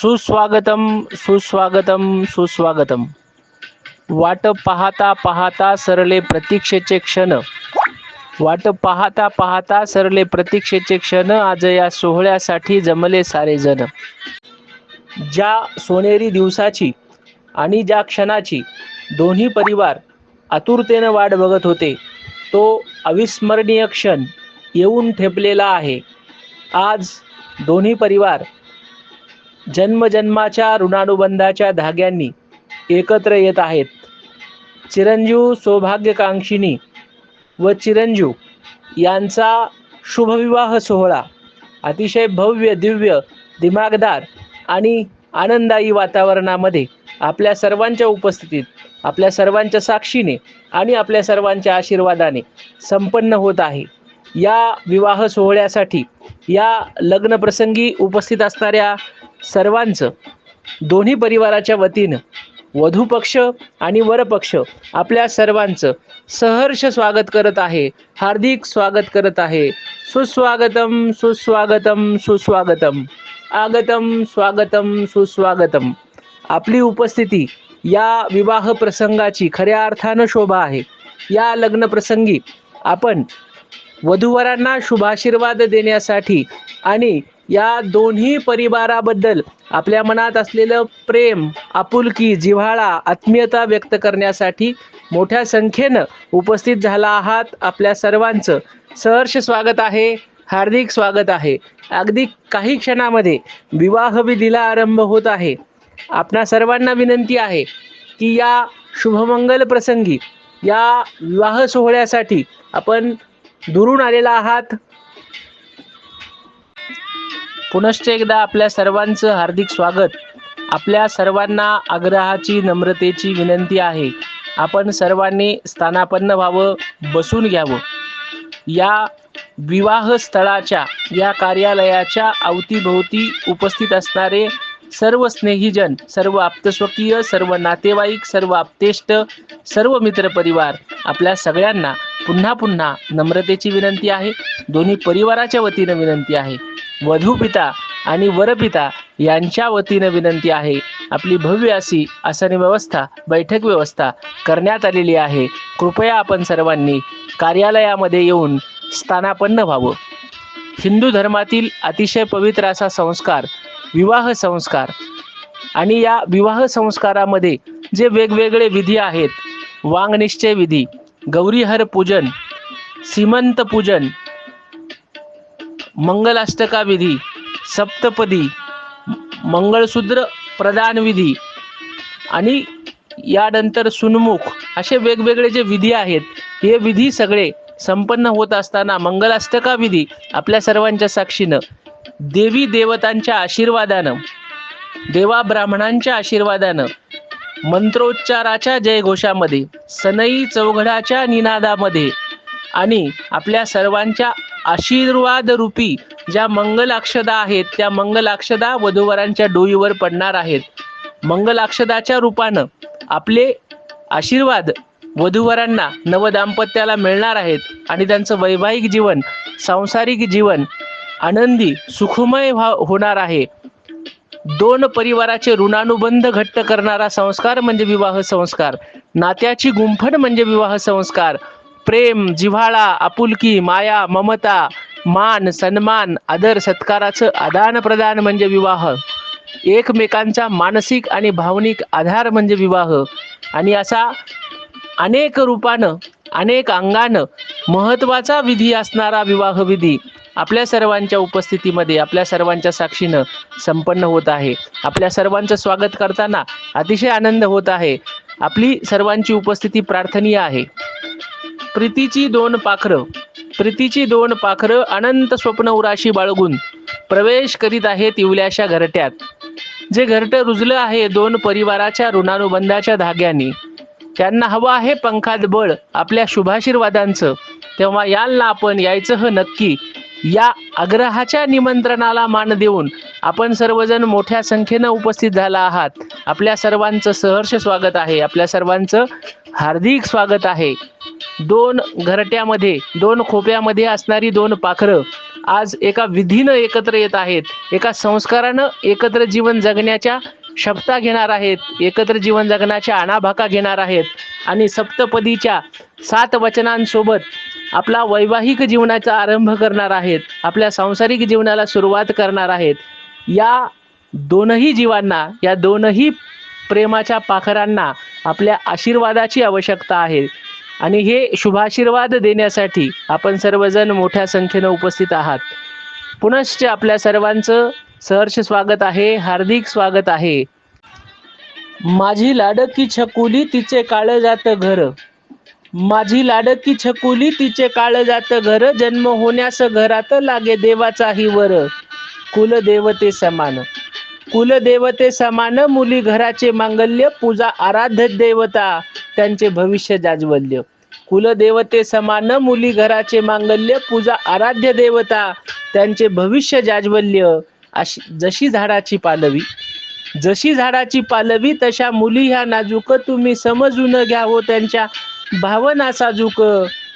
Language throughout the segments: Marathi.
सुस्वागतम सुस्वागतम सुस्वागतम. वाट पाहता पाहता सरले प्रतीक्षेचे क्षण. वाट पाहता पाहता सरले प्रतीक्षेचे क्षण आज या सोहळ्यासाठी जमले सारे जण. ज्या सोनेरी दिवसाची आणि ज्या क्षणाची दोन्ही परिवार आतुरतेनं वाट बघत होते तो अविस्मरणीय क्षण येऊन ठेपलेला आहे. आज दोन्ही परिवार जन्मजन्माच्या ऋणानुबंधाच्या धाग्यांनी एकत्र येत आहेत. चिरंजीव सौभाग्यकांक्षिणी व चिरंजीव यांचा शुभविवाह सोहळा अतिशय भव्य दिव्य दिमागदार आणि आनंदायी वातावरणामध्ये आपल्या सर्वांच्या उपस्थितीत आपल्या सर्वांच्या साक्षीने आणि आपल्या सर्वांच्या आशीर्वादाने संपन्न होत आहे. या विवाह सोहळ्यासाठी या लग्नप्रसंगी उपस्थित असणाऱ्या सर्वांचं दोन्ही परिवाराच्या वतीनं वधू पक्ष आणि वरपक्ष आपल्या सर्वांचं सहर्ष स्वागत करत आहे हार्दिक स्वागत करत आहे. सुस्वागतम सुस्वागतम सुस्वागतम. आगतम स्वागतम सुस्वागतम. आपली उपस्थिती या विवाह प्रसंगाची खऱ्या अर्थानं शोभा आहे. या लग्न प्रसंगी आपण वधूवरांना शुभाशीर्वाद देण्यासाठी आणि या दोन्ही परिवाराबद्दल आपल्या मनात असलेलं प्रेम आपुलकी जिव्हाळा आत्मीयता व्यक्त करण्यासाठी मोठ्या संख्येनं उपस्थित झाला आहात आपल्या सर्वांचं. सहर्ष स्वागत आहे हार्दिक स्वागत आहे. अगदी काही क्षणामध्ये विवाह विधीला आरंभ होत आहे. आपणा सर्वांना विनंती आहे की या शुभमंगल प्रसंगी या विवाह सोहळ्यासाठी आपण दुरून आलेला आहात. पुनश्च एकदा आपल्या सर्वांचं हार्दिक स्वागत. आपल्या सर्वांना आग्रहाची नम्रतेची विनंती आहे. आपण सर्वांनी स्थानापन्न व्हावं बसून घ्यावं. या विवाह स्थळाच्या या कार्यालयाच्या अवतीभोवती उपस्थित असणारे सर्व स्नेहीजन सर्व आप्तस्वकीय सर्व नातेवाईक सर्व आप्तेष्ट सर्व मित्रपरिवार आपल्या सगळ्यांना पुन्हा पुन्हा नम्रतेची विनंती आहे. दोन्ही परिवाराच्या वतीनं विनंती आहे. वधूपिता आणि वरपिता यांच्या वतीनं विनंती आहे. आपली भव्य अशी आसनी व्यवस्था बैठक व्यवस्था करण्यात आलेली आहे. कृपया आपण सर्वांनी कार्यालयामध्ये येऊन स्थानापन्न व्हावं. हिंदू धर्मातील अतिशय पवित्र असा संस्कार विवाह संस्कार आणि या विवाह संस्कारामध्ये जे वेगवेगळे विधी आहेत वांगनिश्चय विधी गौरीहर पूजन सीमंत पूजन मंगलाष्टका विधी सप्तपदी मंगळसूत्र प्रदान विधी आणि यानंतर सुनमुख असे वेगवेगळे जे विधी आहेत हे विधी सगळे संपन्न होत असताना मंगलाष्टका विधी आपल्या सर्वांच्या साक्षीनं देवी देवतांच्या आशीर्वादानं देवा ब्राह्मणांच्या आशीर्वादानं मंत्रोच्चाराच्या जयघोषामध्ये सनई चौघडाच्या निनादामध्ये आणि आपल्या सर्वांच्या आशीर्वाद रूपी ज्या मंगलाक्षदा आहेत त्या मंगलाक्षदा वधूवरांच्या डोईवर पडणार आहेत. मंगलाक्षदाच्या रूपानं आपले आशीर्वाद वधूवरांना नवदाम्पत्याला मिळणार आहेत आणि त्यांचं वैवाहिक जीवन सांसारिक जीवन आनंदी सुखमय व्हा होणार आहे. दोन परिवाराचे ऋणानुबंध घट्ट करणारा संस्कार म्हणजे विवाह संस्कार. नात्याची गुंफण म्हणजे विवाह संस्कार. प्रेम जिव्हाळा आपुलकी माया ममता मान सन्मान आदर सत्काराचं आदान प्रदान म्हणजे विवाह. एकमेकांचा मानसिक आणि भावनिक आधार म्हणजे विवाह. आणि असा अनेक रूपानं अनेक अंगानं महत्त्वाचा विधी असणारा विवाह विधी आपल्या सर्वांच्या उपस्थितीमध्ये आपल्या सर्वांच्या साक्षीनं संपन्न होत आहे. आपल्या सर्वांचं स्वागत करताना अतिशय आनंद होत आहे. आपली सर्वांची उपस्थिती प्रार्थनीय आहे. प्रीतीची दोन पाखरं. प्रीतीची दोन पाखरं अनंत स्वप्न उराशी बाळगून प्रवेश करीत आहेत इवल्याशा घरट्यात. जे घरटं रुजलं आहे दोन परिवाराच्या ऋणानुबंधाच्या धाग्यांनी. त्यांना हवं आहे पंखात बळ आपल्या शुभाशीर्वादांचं. तेव्हा याल ना आपण यायचं ह नक्की. या आग्रहाच्या निमंत्रणाला मान देऊन आपण सर्वजण मोठ्या संख्येनं उपस्थित झाला आहात. आपल्या सर्वांचं सहर्ष स्वागत आहे. आपल्या सर्वांचं हार्दिक स्वागत आहे. दोन घरट्यामध्ये दोन खोप्यामध्ये असणारी दोन पाखरं आज एका विधीनं एकत्र येत आहेत. एका संस्कारानं एकत्र जीवन जगण्याच्या शपथा घेणार आहेत. एकत्र जीवन जगण्याच्या आणाभाका घेणार आहेत. आणि सप्तपदीच्या सात वचनांसोबत आपला वैवाहिक जीवनाचा आरंभ करणार आहेत आपल्या सांसारिक जीवनाला सुरुवात करणार आहेत. या दोनही जीवांना या दोनही प्रेमाच्या पाखरांना आपल्या आशीर्वादाची आवश्यकता आहे. आणि हे शुभाशीर्वाद देण्यासाठी आपण सर्वजण मोठ्या संख्येनं उपस्थित आहात. पुनश्च आपल्या सर्वांचं सहर्ष स्वागत आहे हार्दिक स्वागत आहे. माझी लाडकी छकुली तिचे काळ जात घर. माझी लाडकी छकुली तिचे काळ जात घर जन्म होण्यास घरात लागे देवाचाही वर. कुलदेवते समान. कुलदेवते समान मुली घराचे मांगल्य पूजा आराध्य देवता त्यांचे भविष्य जाज्वल्य. कुलदेवते समान मुली घराचे मांगल्य पूजा आराध्य देवता त्यांचे भविष्य जाज्वल्य. अशी जशी झाडाची पालवी जशी झाडाची पालवी तशा मुली ह्या नाजूक तुम्ही समजून घ्यावं हो त्यांच्या भावना साजूक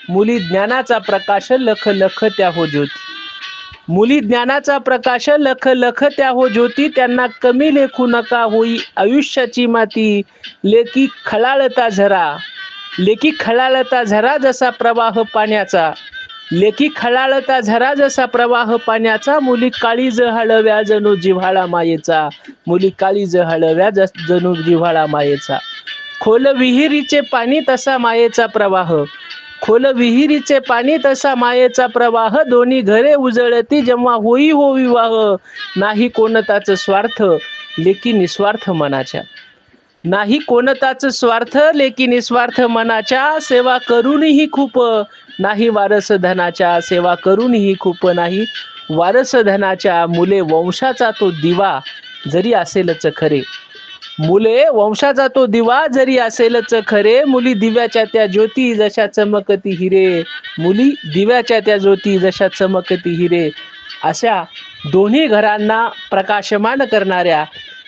मुली ज्ञानाचा प्रकाश लख लख त्या हो ज्योती. मुली ज्ञानाचा प्रकाश लख लख त्या हो ज्योती त्यांना कमी लेखू नका होई आयुष्याची माती. लेकी खळाळता झरा लेकी खळाळता झरा जसा प्रवाह पाण्याचा. लेकी खळाळता झरा जसा प्रवाह पाण्याचा मुली काळी हळव्या जणू जिव्हाळा मायेचा. मुली काळी हळव्या जस- जणू जिव्हाळा मायेचा. खोल विहिरीचे पाणी तसा मायेचा प्रवाह. खोल विहिरीचे पाणी तसा मायेचा प्रवाह. दोन्ही घरे उजळती जेव्हा होई हो विवाह. नाही कोणताच स्वार्थ लेकी निस्वार्थ मनाच्या. नाही कोणताच स्वार्थ लेकी निस्वार्थ मनाच्या. सेवा करूनही खूप नाही वारस धनाच्या सेवा करूनही खूप नाही. वारस धनाच्या मुले वंशाचा तो दिवा. जरी असेलच खरे मुले वंशाचा तो दिवा जरी असेलच खरे मुली दिव्याच्या त्या ज्योती जशा चमकती हिरे. मुली दिव्याच्या त्या ज्योती जशा चमकती हिरे. अशा दोन्ही घरांना प्रकाशमान करणाऱ्या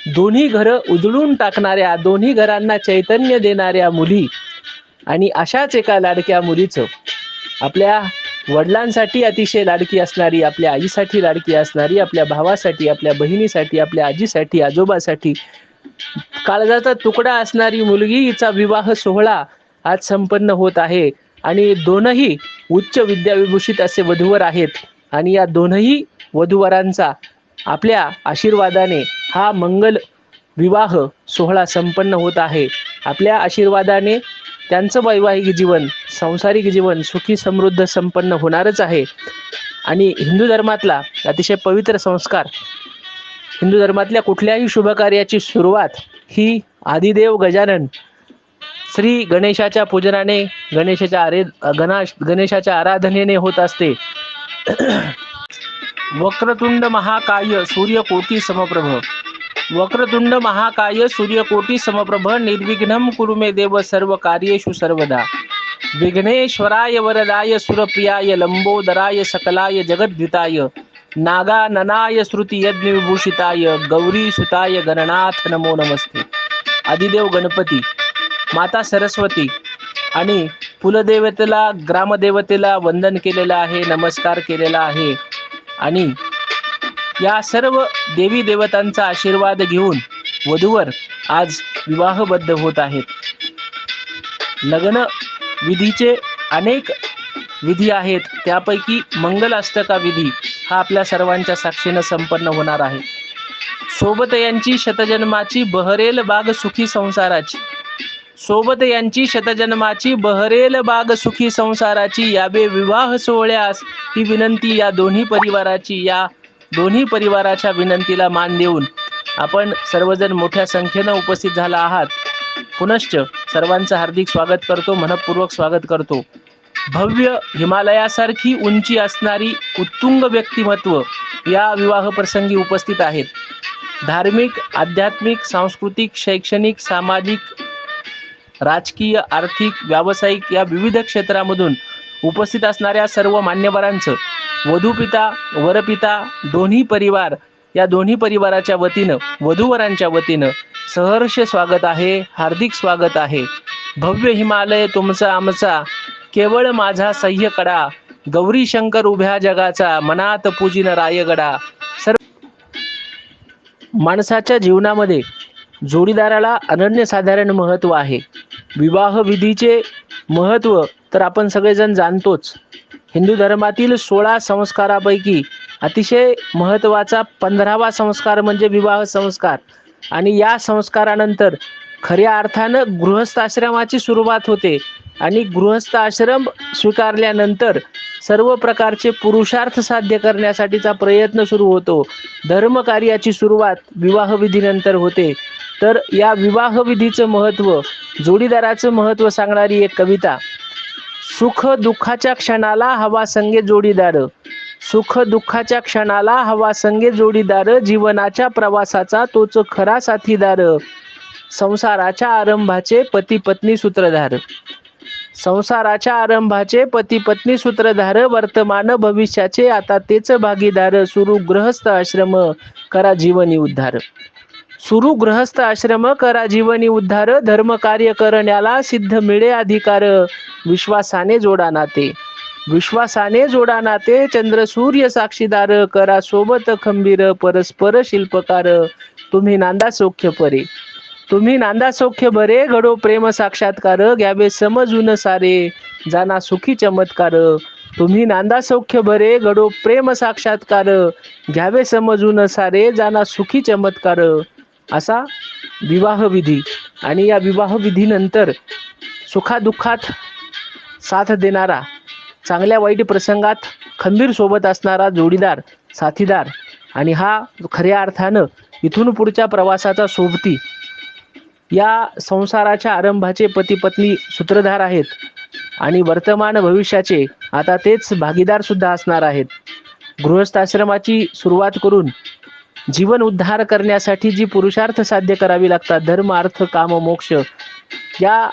दोन्ही घरं उजळून टाकणाऱ्या दोन्ही घरांना चैतन्य देणाऱ्या मुली आणि अशाच एका लाडक्या मुलीचं. आपल्या वडिलांसाठी अतिशय लाडकी असणारी आपल्या आईसाठी लाडकी असणारी आपल्या भावासाठी आपल्या बहिणीसाठी आपल्या आजीसाठी आजोबासाठी काळजाचा तुकडा असणारी मुलगी हिचा विवाह सोहळा आज संपन्न होत आहे. आणि दोनही उच्च विद्याविभूषित असे वधूवर आहेत. आणि या दोनही वधूवरांचा आपल्या आशीर्वादाने हा मंगल विवाह सोहळा संपन्न होत आहे. आपल्या आशीर्वादाने त्यांचं वैवाहिक जीवन सांसारिक जीवन सुखी समृद्ध संपन्न होणारच आहे. आणि हिंदू धर्मातला अतिशय पवित्र संस्कार हिंदू धर्मातल्या कुठल्याही शुभ कार्याची सुरुवात ही आदिदेव गजानन श्री गणेशाच्या पूजनाने गणेशाच्या आरे गणाश गणेशाच्या आराधनेने होत असते. वक्रतुंड महाकाय सूर्यकोटी समप्रभ. वक्रतुंड महाकाय सूर्यकोटी समप्रभ निर्विघ्नं कुरु मे देव सर्व कार्येषु सर्वदा. विघ्नेश्वराय वरदाय सुरप्रियाय लंबोदराय सकलाय जगद्विताय नागाननाय श्रुती यज्ञविभूषिताय गौरी सुताय गणनाथ नमो नमस्ते. आदिदेव गणपती माता सरस्वती आणि कुलदेवतेला ग्रामदेवतेला वंदन केलेलं आहे नमस्कार केलेला आहे. आणि या सर्व देवी देवतांचा आशीर्वाद घेऊन वधूवर आज विवाहबद्ध होत आहेत. लग्न विधीचे अनेक विधी आहेत त्यापैकी मंगलाष्टका विधी हा आपल्या सर्वांच्या साक्षीनं संपन्न होणार आहे. सोबत यांची शतजन्माची बहरेल बाग सुखी संसाराची. सोबत यांची शतजन्माची बहरेल बाग सुखी संसाराची. याबे विवाह सोहळ्यास ही विनंती या दोन्ही परिवाराची या दोन्ही परिवाराच्या विनंतीला मान देऊन आपण सर्वजण मोठ्या संख्येनं उपस्थित झाला आहात. पुनश्च सर्वांचं हार्दिक स्वागत करतो मनपूर्वक स्वागत करतो. भव्य हिमालयासारखी उंची असणारी उत्तुंग व्यक्तिमत्व या विवाह प्रसंगी उपस्थित आहेत. धार्मिक आध्यात्मिक सांस्कृतिक शैक्षणिक सामाजिक राजकीय आर्थिक व्यावसायिक या विविध क्षेत्रामधून उपस्थित असणाऱ्या सर्व मान्यवरांचं वधूपिता वरपिता दोन्ही परिवार या दोन्ही परिवाराच्या वतीनं वधूवरांच्या वतीनं सहर्ष स्वागत आहे हार्दिक स्वागत आहे. भव्य हिमालय तुमचा आमचा केवळ माझा सह्य कडा. गौरी शंकर उभ्या जगाचा मनात पूजिन रायगडा. सर्व माणसाच्या जीवनामध्ये जोडीदाराला अनन्यसाधारण महत्त्व आहे. विवाह विधीचे महत्त्व तर आपण सगळेजण जाणतोच. हिंदू धर्मातील सोळा संस्कारापैकी अतिशय महत्त्वाचा पंधरावा संस्कार म्हणजे विवाह संस्कार. आणि या संस्कारानंतर खऱ्या अर्थानं गृहस्थाश्रमाची सुरुवात होते. आणि गृहस्थ आश्रम स्वीकारल्यानंतर सर्व प्रकारचे पुरुषार्थ साध्य करण्यासाठीचा प्रयत्न सुरू होतो. धर्मकार्याची सुरुवात विवाहविधीनंतर होते. तर या विवाहविधीचं महत्त्व जोडीदाराचं महत्त्व सांगणारी एक कविता. सुख दुःखाच्या क्षणाला हवा संगे जोडीदार. सुख दुःखाच्या क्षणाला हवा संगे जोडीदार. जीवनाच्या प्रवासाचा तोच खरा साथीदार. संसाराच्या आरंभाचे पती पत्नी सूत्रधार. संसाराच्या आरंभाचे पती पत्नी सूत्रधार वर्तमान भविष्याचे आता तेच भागीदार सुरू गृहस्थ आश्रम करा जीवनी उद्धार. सुरू गृहस्थ आश्रम करा जीवनी उद्धार धर्म कार्य करण्याला सिद्ध मिळे अधिकार विश्वासाने जोडा नाते. विश्वासाने जोडा नाते चंद्र सूर्य साक्षीदार करा सोबत खंबीर परस्पर शिल्पकार तुम्ही नांदा सौख्य परे. तुम्ही नांदा सौख्य बरे घडो प्रेम साक्षात्कार घ्यावे समजून सारे जाना सुखी चमत्कार. तुम्ही नांदा सौख्य बरे घडो प्रेम साक्षात्कार घ्यावे समजून सारे जाना सुखी चमत्कार. असा विवाहविधी आणि या विवाहविधीनंतर सुखादुःखात साथ देणारा चांगल्या वाईट प्रसंगात खंबीर सोबत असणारा जोडीदार साथीदार आणि हा खऱ्या अर्थानं इथून पुढच्या प्रवासाचा सोबती या संसाराच्या आरंभाचे पती पत्नी सूत्रधार आहेत. आणि वर्तमान भविष्याचे आता तेच भागीदार सुद्धा असणार आहेत. गृहस्थाश्रमाची सुरुवात करून जीवन उद्धार करण्यासाठी जी पुरुषार्थ साध्य करावी लागतात धर्म अर्थ काम मोक्ष या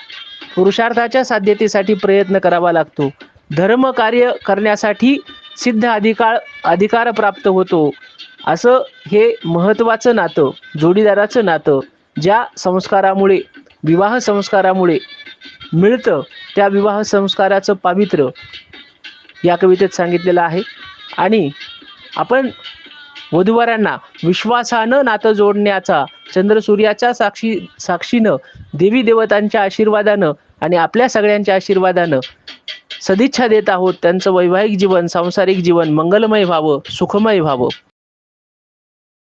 पुरुषार्थाच्या साध्यतेसाठी प्रयत्न करावा लागतो. धर्म कार्य करण्यासाठी सिद्ध अधिकार अधिकार प्राप्त होतो. असं हे महत्त्वाचं नातं जोडीदाराचं नातं. ज्या संस्कारामुळे विवाह संस्कारामुळे मिळतं त्या विवाह संस्काराचं पावित्र्य या कवितेत सांगितलेलं आहे. आणि आपण वधूवरांना विश्वासानं नातं जोडण्याचा चंद्रसूर्याच्या साक्षी साक्षीनं देवी देवतांच्या आशीर्वादानं आणि आपल्या सगळ्यांच्या आशीर्वादानं सदिच्छा देत आहोत त्यांचं वैवाहिक जीवन सांसारिक जीवन मंगलमय व्हावं सुखमय व्हावं.